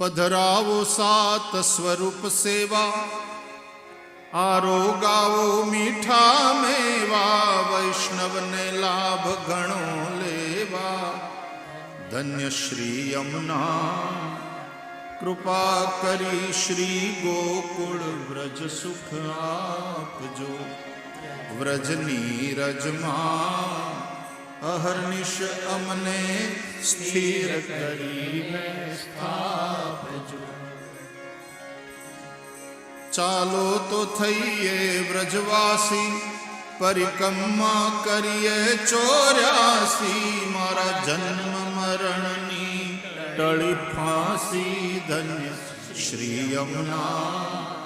પધરાવો સાત સ્વરૂપ સેવા. આરોગાવો મીઠા મેવા, વૈષ્ણવને લાભ ઘણો લેવા. ધન્ય શ્રી યમુના, કૃપા કરી શ્રી ગોકુળ વ્રજ સુખ આપજો. વ્રજની રજમાં અહર્નિશ અમને સ્થિર કરી સ્થાપજો ચાલો તો થઈએ વ્રજવાસી પરિક્રમા કરીએ ચોર્યાસી, મારા જન્મ મરણની ટળી ફાંસી ધન્ય શ્રી યમુના.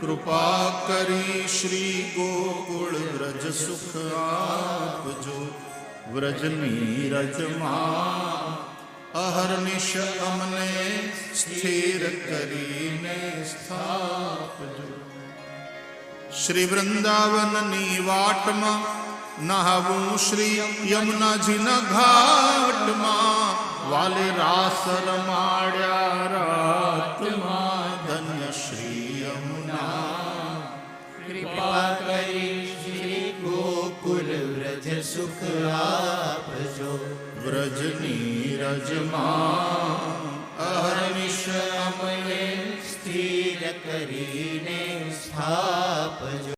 કૃપા કરી શ્રી ગોકુળ વ્રજ સુખ આપજો, વ્રજની રજમાં અહર્નિશ અમને સ્થિર કરીને સ્થાપજો શ્રી વૃંદાવનની વાટમાં નહાવું શ્રી યમુનાજીના ઘાટમાં. વાલે રાસ રમાડ્યા રાતમાં ધન્ય શ્રી યમુના. કૃપા કરી શ્રી ગોકુલ વ્રજ સુખ આપજો. વ્રજની રજમાં કરીને સ્થાપજો.